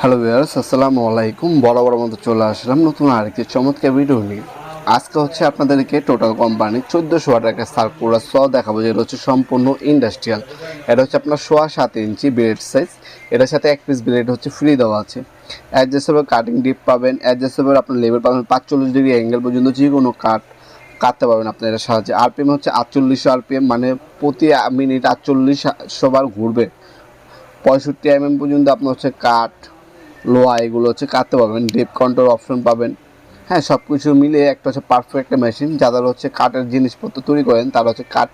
Hello viewers আসসালামু আলাইকুম বড় বড় মতো চলে আসলাম নতুন আরেকটি চমৎকার ভিডিও নিয়ে। আজকে হচ্ছে আপনাদেরকে টোটাল কোম্পানি চোদ্দোশো একটা সার্কুলার স দেখাবো, যেটা হচ্ছে সম্পূর্ণ ইন্ডাস্ট্রিয়াল এটা হচ্ছে আপনার সোয়া সাত ইঞ্চি ব্লেড সাইজ এটার সাথে এক পিস ব্লেড হচ্ছে ফ্রি দেওয়া আছে। অ্যাডজাস্টেবল কাটিং ডিপ পাবেন। অ্যাডজাস্টেবল আপনার লেবার পাবেন পাঁচচল্লিশ ডিগ্রি অ্যাঙ্গেল পর্যন্ত যে কোনো কাট কাটতে পারবেন আপনার এটার সাহায্যে। আরপিএম হচ্ছে আটচল্লিশশো আরপিএম মানে প্রতি মিনিট আটচল্লিশশো বার ঘুরবে। পঁয়ষট্টি এমএম পর্যন্ত আপনার হচ্ছে কাঠ লোহা এগুলো হচ্ছে কাটতে পারবেন ডেপ কন্ট্রোল অপশন পাবেন। হ্যাঁ সব কিছু মিলিয়ে একটা হচ্ছে পারফেক্ট একটা মেশিন যাদের হচ্ছে কাঠের জিনিসপত্র তৈরি করেন, তারা হচ্ছে কাঠ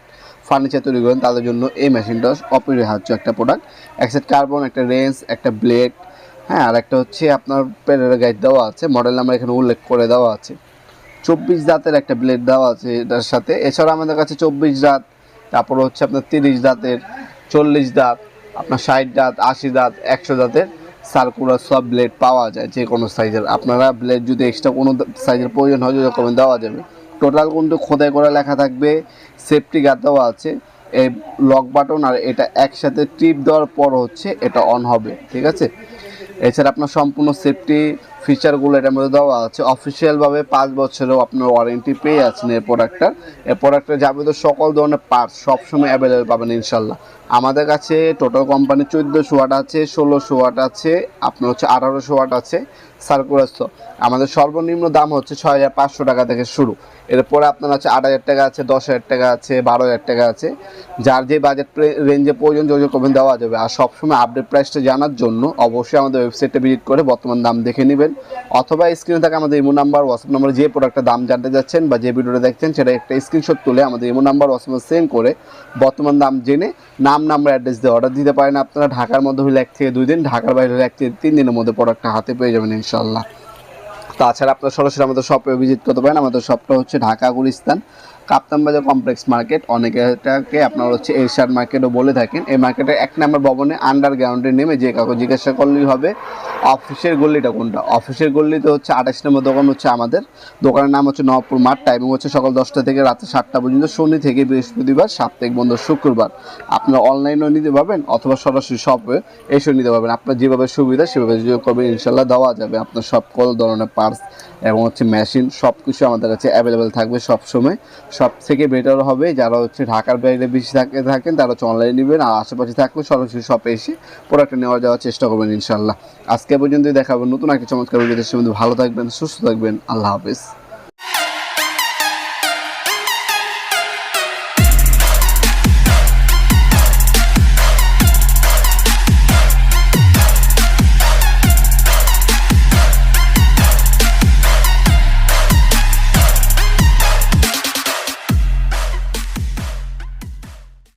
ফার্নিচার তৈরি করেন, তাদের জন্য এই মেশিনটা অপরিহার্য একটা প্রোডাক্ট এক সেট কার্বন একটা রেঞ্জ, একটা ব্লেড হ্যাঁ আর একটা হচ্ছে আপনার প্যারের গাইড দেওয়া আছে মডেল নাম্বার এখানে উল্লেখ করে দেওয়া আছে। চব্বিশ দাঁতের একটা ব্লেড দেওয়া আছে এটার সাথে। এছাড়া আমাদের কাছে চব্বিশ দাঁত, তারপর হচ্ছে আপনার তিরিশ দাঁতের, চল্লিশ দাঁত, আপনার ষাট দাঁত, আশি দাঁত, একশো দাঁতের সার্কুলার সব ব্লেড পাওয়া যায়, যে কোনো সাইজের আপনারা ব্লেড যদি এক্সট্রা কোনো সাইজের প্রয়োজন হয় যদি কমেন্ট দেওয়া যাবে। টোটাল কিন্তু খোদাই করে লেখা থাকবে সেফটি গার্ড দেওয়া আছে। এই লক বাটন আর এটা একসাথে টিপ দেওয়ার পর হচ্ছে এটা অন হবে, ঠিক আছে? এছাড়া আপনার সম্পূর্ণ সেফটি ফিচারগুলো এটার মধ্যে দেওয়া আছে। অফিসিয়ালভাবে পাঁচ বছরেও আপনার ওয়ারেন্টি পেয়ে আছেন এই প্রোডাক্টটার এই প্রোডাক্টের যাবতীয় সকল ধরনের পার্টস সবসময় অ্যাভেলেবেল পাবেন ইনশাল্লাহ। আমাদের কাছে টোটাল কোম্পানি চোদ্দোশো ওয়াট আছে, ষোলোশো ওয়াট আছে, আপনার হচ্ছে আঠারোশো ওয়াট আছে। সার্কুলার আমাদের সর্বনিম্ন দাম হচ্ছে ছয় হাজার পাঁচশো টাকা থেকে শুরু। এরপরে আপনার হচ্ছে আট হাজার টাকা আছে, দশ হাজার টাকা আছে, বারো হাজার টাকা আছে। যার যে বাজেট রেঞ্জে প্রয়োজন যোগাযোগ করবেন দেওয়া যাবে। আর সবসময় আপডেট প্রাইসটা জানার জন্য অবশ্যই আমাদের ওয়েবসাইটে ভিজিট করে বর্তমান দাম দেখে নেবেন। অথবা স্ক্রিনে থাকে আমাদের ইমো নাম্বার হোয়াটসঅ্যাপ নাম্বার যে প্রোডাক্টের দাম জানতে যাচ্ছেন বা যে ভিডিওটা দেখছেন, সেটা একটা স্ক্রিনশট তুলে আমাদের ইমো নাম্বার হোয়াটসঅ্যাপে সেন্ড করে বর্তমান দাম জেনে নাম নাম্বার অ্যাড্রেস দিয়ে অর্ডার দিতে পারেন আপনারা। ঢাকার মধ্যে হলে এক থেকে দুই দিন, ঢাকার বাইরে হলে এক থেকে তিন দিনের মধ্যে প্রোডাক্টটা হাতে পেয়ে যাবেন ইনশাল্লাহ ইনশাল্লাহ তাছাড়া আপনারা সরাসরি আমাদের শপে ভিজিট করতে পারেন। আমাদের শপটা হচ্ছে ঢাকা গুলিস্তান, কাপ্তান বাজার কমপ্লেক্স মার্কেট অনেকে এটাকে আপনারা হচ্ছে এরশাদ মার্কেটও বলে থাকেন। এই মার্কেটের এক নম্বর ভবনে আন্ডারগ্রাউন্ডে নেমে যে কাউকে জিজ্ঞাসা করলেই হবে অফিসের গল্লিটা কোনটা? অফিসের গল্লিতে হচ্ছে আঠাশ নম্বর দোকান হচ্ছে আমাদের। দোকানের নাম হচ্ছে নবপুর মাঠ। টাইমিং হচ্ছে সকাল দশটা থেকে রাতে সাতটা পর্যন্ত। শনি থেকে বৃহস্পতিবার, সাপ্তাহিক বন্ধ শুক্রবার। আপনারা অনলাইনেও নিতে পারবেন অথবা সরাসরি শপে এসেও নিতে পারবেন। আপনার যেভাবে সুবিধা সেভাবে যোগ করবেন। ইনশাল্লাহ দেওয়া যাবে। আপনার সকল ধরনের পার্টস এবং হচ্ছে মেশিন সব কিছু আমাদের কাছে অ্যাভেলেবেল থাকবে সব সময় সব থেকে বেটার হবে যারা হচ্ছে ঢাকার বাইরে বেশি থাকে, থাকেন, তারা হচ্ছে অনলাইনে নেবেন আর আশেপাশে থাকলে সরাসরি সব এসে প্রোডাক্টটা নেওয়া যাওয়ার চেষ্টা করবেন ইনশাল্লাহ আজকে পর্যন্তই দেখাবেন নতুন একটা চমৎকার ভিডিও দেশের মধ্যে ভালো থাকবেন, সুস্থ থাকবেন, আল্লাহ হাফিজ।